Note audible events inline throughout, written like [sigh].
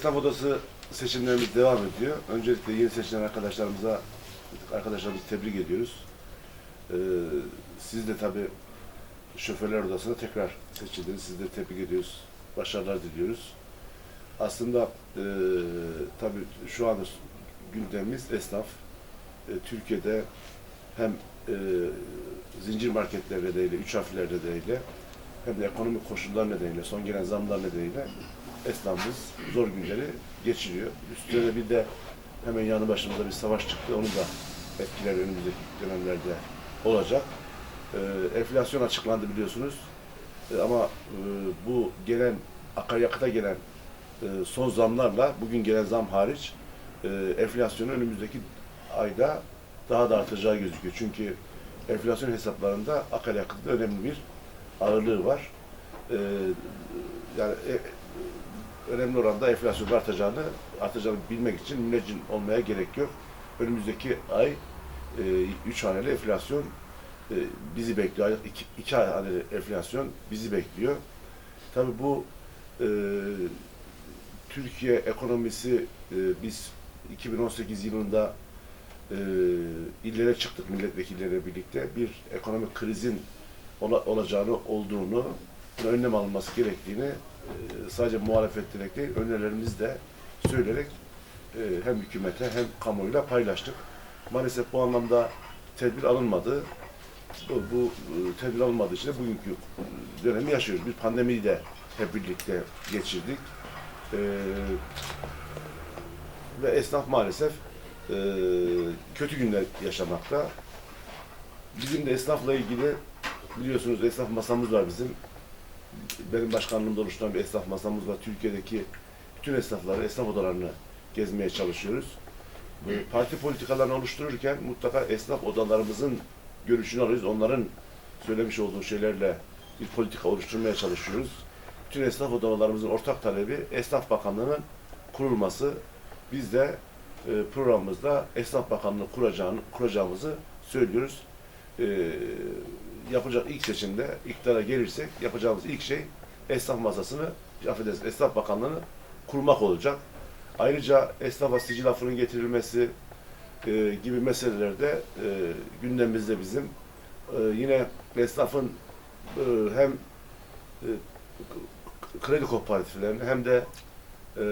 Esnaf Odası seçimlerimiz devam ediyor. Öncelikle yeni seçilen arkadaşlarımıza arkadaşlarımızı tebrik ediyoruz. Ee, siz de tabii Şoförler Odası'na tekrar seçildiniz. Sizi de tebrik ediyoruz. Başarılar diliyoruz. Aslında e, tabii şu anda gündemimiz esnaf. E, Türkiye'de hem e, zincir marketler nedeniyle, üç harfler nedeniyle hem de ekonomik koşullar nedeniyle, son gelen zamlar nedeniyle esnafımız zor günleri geçiriyor. Üstüne bir de hemen yanı başımızda bir savaş çıktı. Onun da etkileri önümüzdeki dönemlerde olacak. Ee, enflasyon açıklandı biliyorsunuz. Ee, ama e, bu gelen akaryakıta gelen e, son zamlarla bugün gelen zam hariç e, enflasyonun önümüzdeki ayda daha da artacağı gözüküyor. Çünkü enflasyon hesaplarında akaryakıtın önemli bir ağırlığı var. Ee, yani e, önemli oranda enflasyonun artacağını artacağını bilmek için müneccim olmaya gerek yok. Önümüzdeki ay e, üç haneli enflasyon e, bizi bekliyor. İki, iki haneli enflasyon bizi bekliyor. Tabii bu e, Türkiye ekonomisi e, biz 2018 yılında e, illere çıktık milletvekilleriyle birlikte bir ekonomik krizin ola- olacağını olduğunu önlem alınması gerektiğini e, sadece muhalefet direkt değil önerilerimizi de söyleyerek e, hem hükümete hem kamuoyuyla paylaştık. Maalesef bu anlamda tedbir alınmadı. Bu, bu e, tedbir alınmadığı için de bugünkü dönemi yaşıyoruz. Bir pandemiyi de hep birlikte geçirdik. E, ve esnaf maalesef e, kötü günler yaşamakta. Bizim de esnafla ilgili biliyorsunuz esnaf masamız var bizim. Benim başkanlığımda oluşturan bir esnaf masamız var. Türkiye'deki bütün esnafları, esnaf odalarını gezmeye çalışıyoruz. Bu Parti politikalarını oluştururken mutlaka esnaf odalarımızın görüşünü alıyoruz. Onların söylemiş olduğu şeylerle bir politika oluşturmaya çalışıyoruz. Bütün esnaf odalarımızın ortak talebi Esnaf Bakanlığı'nın kurulması. Biz de e, programımızda Esnaf Bakanlığı kuracağını, kuracağımızı söylüyoruz. E, yapacak ilk seçimde iktidara gelirsek yapacağımız ilk şey esnaf masasını, affedersiniz Esnaf Bakanlığı'nı kurmak olacak. Ayrıca esnafa sicil affının getirilmesi e, gibi meselelerde e, gündemimizde bizim. E, yine esnafın e, hem e, kredi kooperatiflerini hem de e,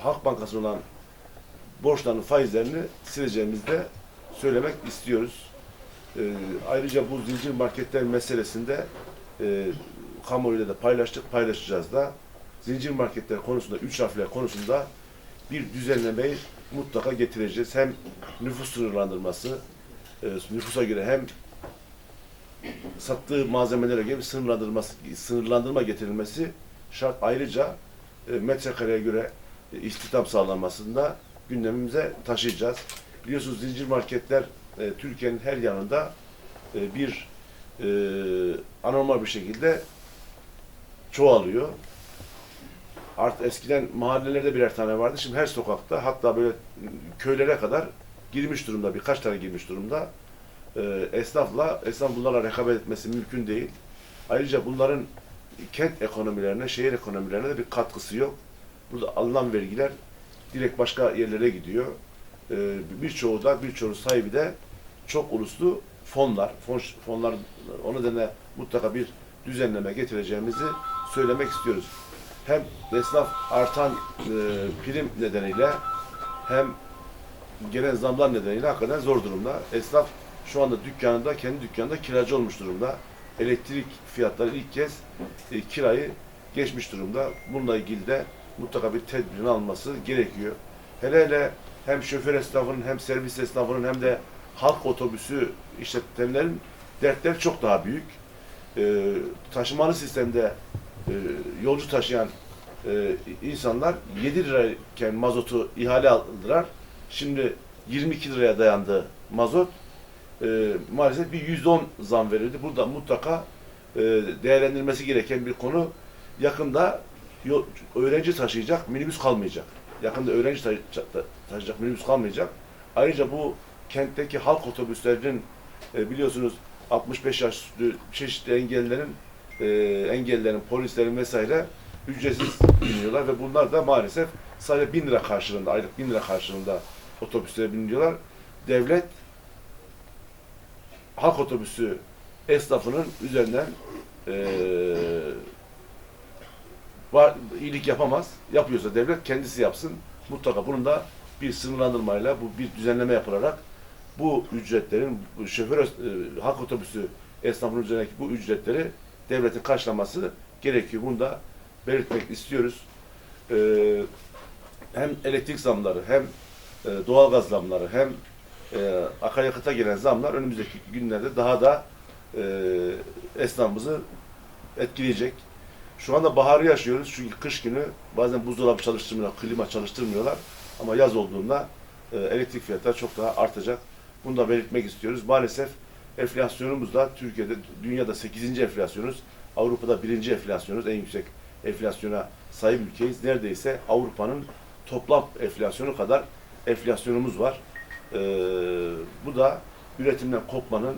Halk Bankası olan borçlarının faizlerini sileceğimizi de söylemek istiyoruz. E, ayrıca bu zincir marketler meselesinde e, kamuoyuyla da paylaştık, paylaşacağız da. Zincir marketler konusunda, üç harfler konusunda bir düzenlemeyi mutlaka getireceğiz. Hem nüfus sınırlandırması, e, nüfusa göre hem sattığı malzemelere göre bir sınırlandırması, sınırlandırma getirilmesi şart. Ayrıca e, metrekareye göre e, istihdam sağlanmasında gündemimize taşıyacağız. Biliyorsunuz zincir marketler e, Türkiye'nin her yanında e, bir e, anormal bir şekilde çoğalıyor. Artık eskiden mahallelerde birer tane vardı. Şimdi her sokakta hatta böyle köylere kadar girmiş durumda. Birkaç tane girmiş durumda. Ee, esnafla, esnaf bunlarla rekabet etmesi mümkün değil. Ayrıca bunların kent ekonomilerine, şehir ekonomilerine de bir katkısı yok. Burada alınan vergiler direkt başka yerlere gidiyor. Ee, birçoğu da, birçoğu sahibi de çok uluslu fonlar. Fon, fonlar o nedenle mutlaka bir düzenleme getireceğimizi söylemek istiyoruz. Hem esnaf artan e, prim nedeniyle hem gelen zamlar nedeniyle hakikaten zor durumda. Esnaf şu anda dükkanında, kendi dükkanında kiracı olmuş durumda. Elektrik fiyatları ilk kez e, kirayı geçmiş durumda. Bununla ilgili de mutlaka bir tedbirin alınması gerekiyor. Hele hele hem şoför esnafının hem servis esnafının hem de halk otobüsü işletenlerin dertleri çok daha büyük. E, taşımalı sistemde e, yolcu taşıyan e, insanlar 7 lirayken mazotu ihale aldılar. Şimdi 22 liraya dayandı mazot. E, maalesef bir %10 zam verildi. Burada mutlaka e, değerlendirmesi gereken bir konu. Yakında yol, öğrenci taşıyacak minibüs kalmayacak. Yakında öğrenci taşı- ta- taşıyacak minibüs kalmayacak. Ayrıca bu kentteki halk otobüslerinin e, biliyorsunuz 65 yaş üstü çeşitli engellerin e, engellerin, polislerin vesaire ücretsiz biniyorlar ve bunlar da maalesef sadece 1000 lira karşılığında, aylık 1000 lira karşılığında otobüslere biniyorlar. Devlet halk otobüsü esnafının üzerinden eee var, iyilik yapamaz. Yapıyorsa devlet kendisi yapsın. Mutlaka bunun da bir sınırlandırmayla, bu bir düzenleme yapılarak bu ücretlerin, bu şoför e, halk otobüsü esnafının üzerindeki bu ücretleri devletin karşılaması gerekiyor. Bunu da belirtmek istiyoruz. Ee, hem elektrik zamları, hem e, doğalgaz zamları, hem e, akaryakıta gelen zamlar önümüzdeki günlerde daha da e, esnafımızı etkileyecek. Şu anda baharı yaşıyoruz çünkü kış günü bazen buzdolabı çalıştırmıyorlar, klima çalıştırmıyorlar. Ama yaz olduğunda e, elektrik fiyatları çok daha artacak. Bunu da belirtmek istiyoruz. Maalesef enflasyonumuz da Türkiye'de, dünyada 8. enflasyonuz, Avrupa'da 1. enflasyonuz, en yüksek enflasyona sahip ülkeyiz. Neredeyse Avrupa'nın toplam enflasyonu kadar enflasyonumuz var. E, bu da üretimden kopmanın,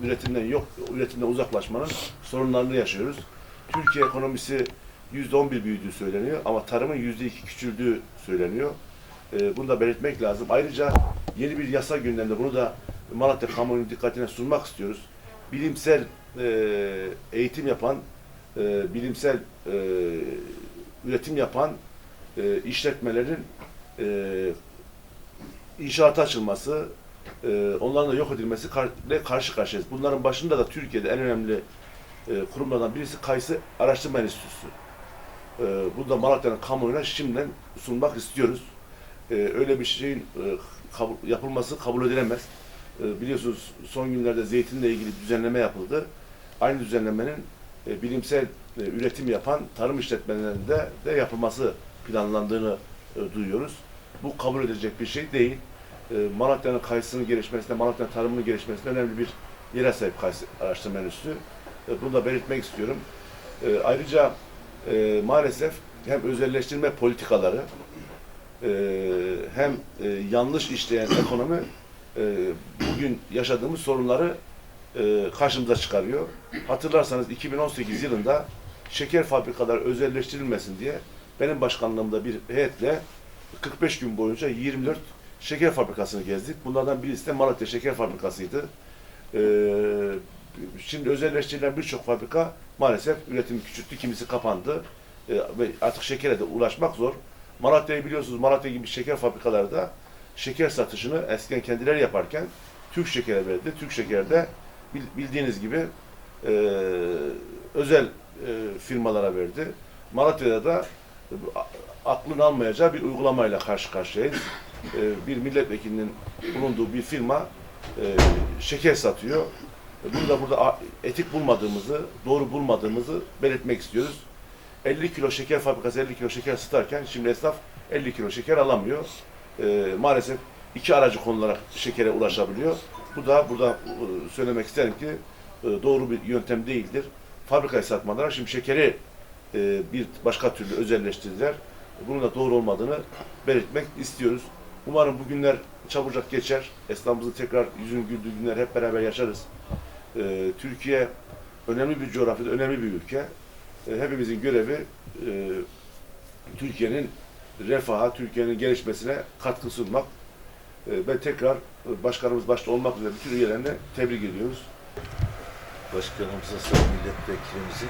üretimden yok, üretimden uzaklaşmanın sorunlarını yaşıyoruz. Türkiye ekonomisi %11 büyüdüğü söyleniyor ama tarımın %2 küçüldüğü söyleniyor. Ee, bunu da belirtmek lazım. Ayrıca yeni bir yasa gündemde bunu da Malatya kamuoyunun dikkatine sunmak istiyoruz. Bilimsel e, eğitim yapan, e, bilimsel e, üretim yapan e, işletmelerin e, inşaata açılması, e, onların da yok edilmesi kar- ile karşı karşıyayız. Bunların başında da Türkiye'de en önemli e, kurumlardan birisi Kayısı Araştırma Enstitüsü. E, bunu da Malatya'nın kamuoyuna şimdiden sunmak istiyoruz. E, öyle bir şeyin e, kabul- yapılması kabul edilemez. E, biliyorsunuz son günlerde zeytinle ilgili düzenleme yapıldı. Aynı düzenlemenin e, bilimsel e, üretim yapan tarım işletmelerinde de yapılması planlandığını e, duyuyoruz. Bu kabul edilecek bir şey değil. E, Malatya'nın kayısının gelişmesinde, Malatya'nın tarımının gelişmesinde önemli bir yere sahip Kayısı Araştırma Enstitüsü. E, Bunu da belirtmek istiyorum. E, ayrıca e, maalesef hem özelleştirme politikaları e, hem e, yanlış işleyen ekonomi e, bugün yaşadığımız sorunları e, karşımıza çıkarıyor. Hatırlarsanız 2018 yılında şeker fabrikaları özelleştirilmesin diye benim başkanlığımda bir heyetle 45 gün boyunca 24 şeker fabrikasını gezdik. Bunlardan birisi de Malatya Şeker Fabrikası'ydı. Ee, şimdi özelleştirilen birçok fabrika maalesef üretimi küçülttü, kimisi kapandı Ee, artık şekere de ulaşmak zor. Malatya'yı biliyorsunuz, Malatya gibi şeker fabrikaları da şeker satışını eskiden kendileri yaparken Türk Şeker'e verdi. Türk Şeker'de bil- bildiğiniz gibi e, özel e, firmalara verdi. Malatya'da da e, aklın almayacağı bir uygulamayla karşı karşıyayız. E, bir milletvekilinin bulunduğu bir firma e, şeker satıyor. Bunu da burada etik bulmadığımızı, doğru bulmadığımızı belirtmek istiyoruz. 50 kilo şeker fabrikası 50 kilo şeker satarken şimdi esnaf 50 kilo şeker alamıyor. E, maalesef iki aracı konularak şekere ulaşabiliyor. Bu da burada e, söylemek isterim ki e, doğru bir yöntem değildir. Fabrikayı satmadılar. Şimdi şekeri e, bir başka türlü özelleştirdiler. Bunun da doğru olmadığını belirtmek istiyoruz. Umarım bu günler çabucak geçer. Esnafımızın tekrar yüzünün güldüğü günler hep beraber yaşarız. Türkiye önemli bir coğrafyada, önemli bir ülke. E, hepimizin görevi e, Türkiye'nin refaha, Türkiye'nin gelişmesine katkı sunmak. E, ben tekrar başkanımız başta olmak üzere bütün üyelerini tebrik ediyoruz. başkanımıza, sayın milletvekilimizin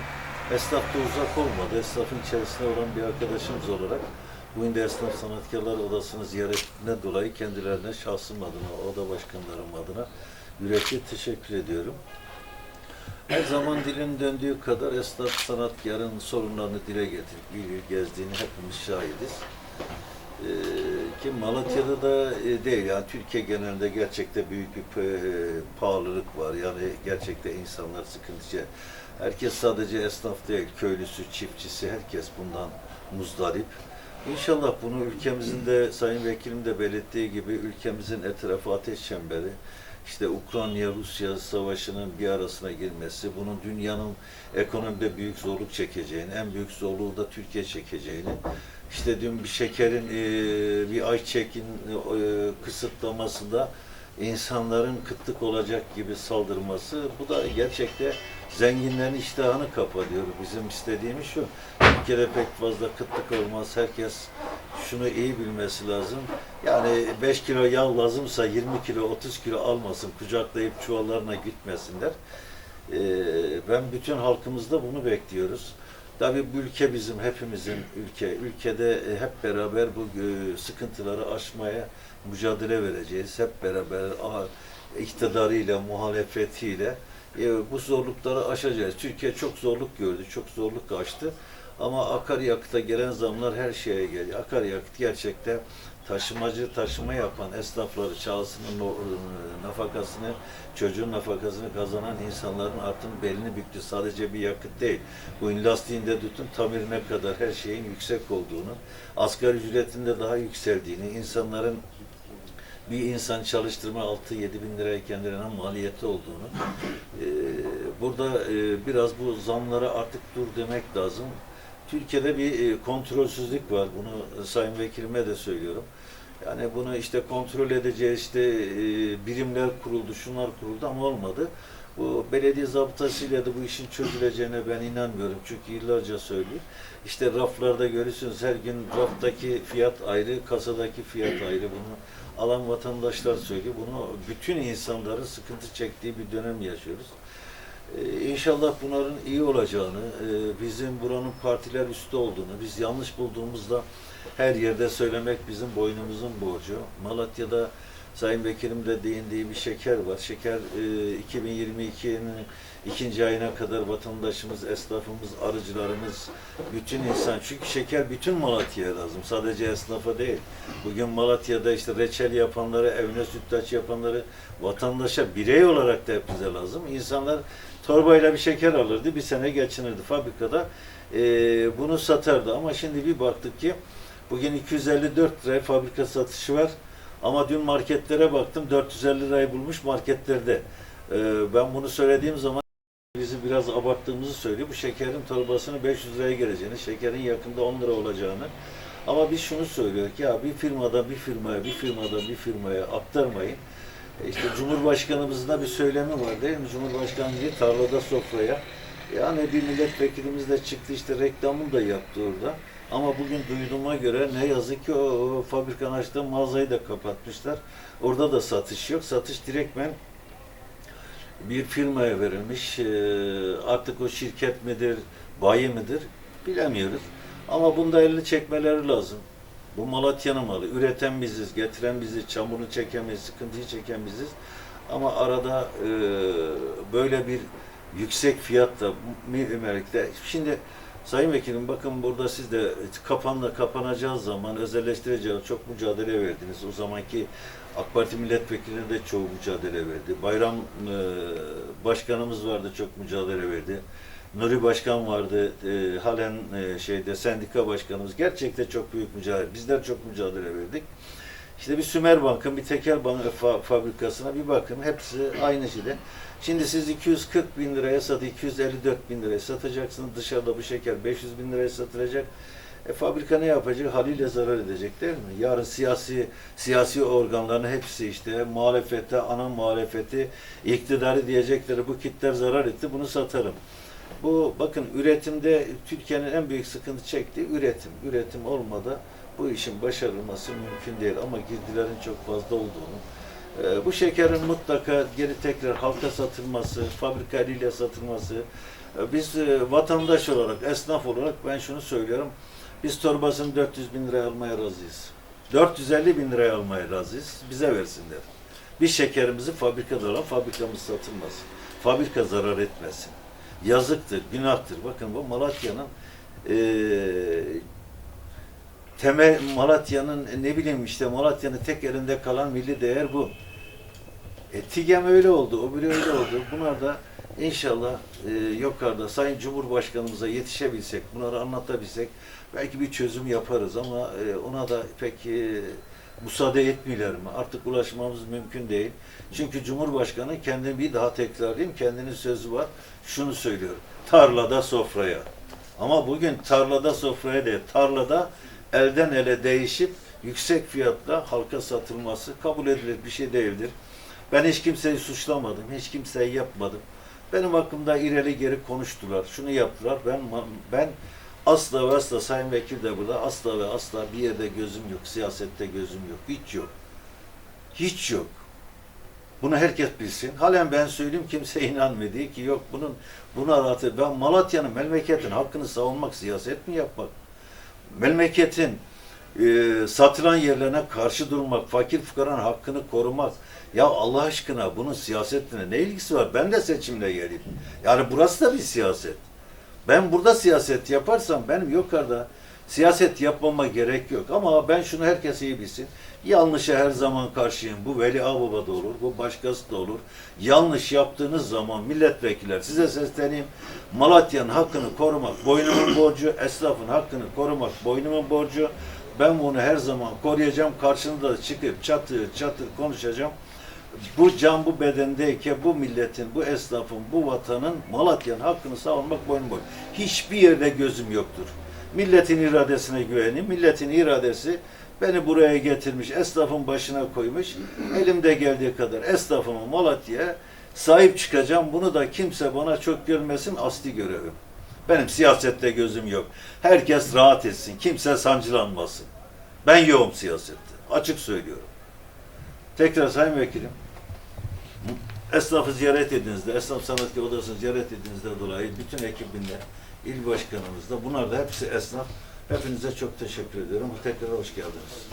esnafta uzak olmadı. Esnafın içerisinde olan bir arkadaşımız olarak bu indi Esnaf Sanatkarlar Odası'nı ziyaretine dolayı kendilerine şahsım adına, oda başkanlarım adına yürekli teşekkür ediyorum. Her zaman dilin döndüğü kadar esnaf sanatkarın sorunlarını dile getirip bir il gezdiğini hepimiz şahidiz. Ee, ki Malatya'da da e, değil yani Türkiye genelinde gerçekte büyük bir pa- pahalılık var. Yani gerçekte insanlar sıkıntıya herkes sadece esnaf değil köylüsü çiftçisi herkes bundan muzdarip. İnşallah bunu ülkemizin de Sayın Vekilim de belirttiği gibi ülkemizin etrafı ateş çemberi işte Ukrayna-Rusya savaşının bir arasına girmesi, bunun dünyanın ekonomide büyük zorluk çekeceğini, en büyük zorluğu da Türkiye çekeceğini, işte dün bir şekerin e, bir ayçekin e, kısıtlaması da insanların kıtlık olacak gibi saldırması. Bu da gerçekte zenginlerin iştahını kapatıyor. Bizim istediğimiz şu. Ülkede pek fazla kıtlık olmaz. Herkes şunu iyi bilmesi lazım. Yani 5 kilo yağ lazımsa 20 kilo 30 kilo almasın. Kucaklayıp çuvallarına gitmesinler. Ee, ben bütün halkımızda bunu bekliyoruz. Tabii bu ülke bizim, hepimizin ülke. Ülkede e, hep beraber bu e, sıkıntıları aşmaya mücadele vereceğiz. Hep beraber iktidarıyla, muhalefetiyle e, bu zorlukları aşacağız. Türkiye çok zorluk gördü, çok zorluk aştı. Ama akaryakıta gelen zamlar her şeye geliyor. Akaryakıt gerçekten taşımacı taşıma yapan esnafları, çağısının e, nafakasını, çocuğun nafakasını kazanan insanların artık belini büktü. Sadece bir yakıt değil. Bu lastiğinde tutun tamirine kadar her şeyin yüksek olduğunu, asgari ücretinde daha yükseldiğini, insanların bir insan çalıştırma 6-7 bin liraya kendilerine maliyeti olduğunu, e, burada e, biraz bu zamlara artık dur demek lazım. Türkiye'de bir e, kontrolsüzlük var. Bunu Sayın Vekilime de söylüyorum. Yani bunu işte kontrol edeceğiz, işte e, birimler kuruldu, şunlar kuruldu ama olmadı. Bu belediye zabıtasıyla da bu işin çözüleceğine ben inanmıyorum. Çünkü yıllarca söylüyor. İşte raflarda görürsünüz her gün raftaki fiyat ayrı, kasadaki fiyat ayrı. Bunu alan vatandaşlar söylüyor. Bunu bütün insanların sıkıntı çektiği bir dönem yaşıyoruz. Ee, İnşallah bunların iyi olacağını, e, bizim buranın partiler üstü olduğunu, biz yanlış bulduğumuzda her yerde söylemek bizim boynumuzun borcu. Malatya'da Sayın Vekilim de değindiği bir şeker var. Şeker e, 2022'nin ikinci ayına kadar vatandaşımız, esnafımız, arıcılarımız, bütün insan. Çünkü şeker bütün Malatya'ya lazım. Sadece esnafa değil. Bugün Malatya'da işte reçel yapanları, evine sütlaç yapanları vatandaşa birey olarak da hepimize lazım. İnsanlar torbayla bir şeker alırdı, bir sene geçinirdi fabrikada. e, bunu satardı ama şimdi bir baktık ki bugün 254 liraya fabrika satışı var. Ama dün marketlere baktım 450 lirayı bulmuş marketlerde. E, ben bunu söylediğim zaman bizi biraz abarttığımızı söylüyor. Bu şekerin torbasını 500 liraya geleceğini, şekerin yakında 10 lira olacağını. Ama biz şunu söylüyoruz ki ya bir firmadan bir firmaya, bir firmadan bir firmaya aktarmayın. E İşte Cumhurbaşkanımızın da bir söylemi var değil mi? Cumhurbaşkanı diye tarlada sofraya. Yani bir milletvekilimiz de çıktı işte reklamını da yaptı orada. Ama bugün duyduğuma göre ne yazık ki o, o fabrikanın açtığı mağazayı da kapatmışlar. Orada da satış yok. Satış direktmen bir firmaya verilmiş. Ee, Artık o şirket midir, bayi midir bilemiyoruz. Ama bunda elini çekmeleri lazım. Bu Malatya'nın malı. Üreten biziz, getiren biziz, çamurunu çeken biziz, sıkıntıyı çeken biziz. Ama arada e, böyle bir yüksek fiyatla Mimerik'te. Şimdi Sayın Vekilim bakın burada siz de kapanla kapanacağı zaman özelleştireceği çok mücadele verdiniz. O zamanki AK Parti milletvekilleri de çoğu mücadele verdi. Bayram e, başkanımız vardı çok mücadele verdi. Nuri Başkan vardı, e, halen e, şeyde sendika başkanımız gerçekten çok büyük mücadele. Bizler çok mücadele verdik. İşte bir Sümer Bank'ın bir tekel banka fa- fabrikasına bir bakın. Hepsi aynı şeyde. Şimdi siz 240 bin liraya sat, 254 bin liraya satacaksınız. Dışarıda bu şeker 500 bin liraya satılacak. E, fabrika ne yapacak? Haliyle zarar edecek değil mi? Yarın siyasi siyasi organların hepsi işte muhalefete, ana muhalefeti, iktidarı diyecekleri bu kitler zarar etti, bunu satarım. Bu bakın üretimde Türkiye'nin en büyük sıkıntı çektiği üretim. Üretim olmadan bu işin başarılması mümkün değil ama girdilerin çok fazla olduğunu, e, bu şekerin mutlaka geri tekrar halka satılması, fabrika eliyle satılması, e, biz e, vatandaş olarak, esnaf olarak ben şunu söylüyorum, biz torbasını 400 bin liraya almaya razıyız. 450 bin liraya almaya razıyız, bize versinler. Biz şekerimizi fabrikada olan fabrikamız satılmasın. Fabrika zarar etmesin. Yazıktır, günahtır. Bakın bu Malatya'nın eee temel Malatya'nın ne bileyim işte Malatya'nın tek elinde kalan milli değer bu. E, TİGEM öyle oldu, öbürü öyle oldu. Bunlar da inşallah e, yukarıda Sayın Cumhurbaşkanımıza yetişebilsek, bunları anlatabilsek belki bir çözüm yaparız ama e, ona da pek e, müsaade etmiyorlar mı? Artık ulaşmamız mümkün değil. Çünkü Cumhurbaşkanı kendini bir daha tekrarlayayım, kendinin sözü var. Şunu söylüyor. Tarlada sofraya. Ama bugün tarlada sofraya değil, tarlada elden ele değişip yüksek fiyatla halka satılması kabul edilir bir şey değildir. Ben hiç kimseyi suçlamadım, hiç kimseyi yapmadım. Benim hakkımda ileri geri konuştular, şunu yaptılar. Ben ben asla ve asla Sayın Vekil de burada asla ve asla bir yerde gözüm yok, siyasette gözüm yok, hiç yok. Hiç yok. Bunu herkes bilsin. Halen ben söyleyeyim kimse inanmadı ki yok bunun bunu aratı. Ben Malatya'nın memleketin hakkını savunmak siyaset mi yapmak? Memleketin e, satılan yerlerine karşı durmak, fakir fukaranın hakkını korumak. Ya Allah aşkına bunun siyasetle ne ilgisi var? Ben de seçimle geleyim. Yani burası da bir siyaset. Ben burada siyaset yaparsam benim yukarıda siyaset yapmama gerek yok. Ama ben şunu herkes iyi bilsin. Yanlışa her zaman karşıyım. Bu Veli Ağbaba da olur, bu başkası da olur. Yanlış yaptığınız zaman milletvekiller size sesleneyim. Malatya'nın hakkını korumak boynumun [coughs] borcu, esnafın hakkını korumak boynumun borcu. Ben bunu her zaman koruyacağım. Karşında da çıkıp çatır çatır konuşacağım. Bu can bu bedendeyken bu milletin, bu esnafın, bu vatanın, Malatya'nın hakkını savunmak boynum boy. Hiçbir yerde gözüm yoktur. Milletin iradesine güvenim. Milletin iradesi beni buraya getirmiş, esnafın başına koymuş. Elimde geldiği kadar esnafımı Malatya'ya sahip çıkacağım. Bunu da kimse bana çok görmesin, asli görevim. Benim siyasette gözüm yok. Herkes rahat etsin, kimse sancılanmasın. Ben yoğum siyasette, açık söylüyorum. Tekrar Sayın Vekilim, esnafı ziyaret ettiğinizde, esnaf sanatçı odasını ziyaret ettiğinizde dolayı bütün ekibinde, il başkanımızda, bunlar da hepsi esnaf. Hepinize çok teşekkür ediyorum. Tekrar hoş geldiniz.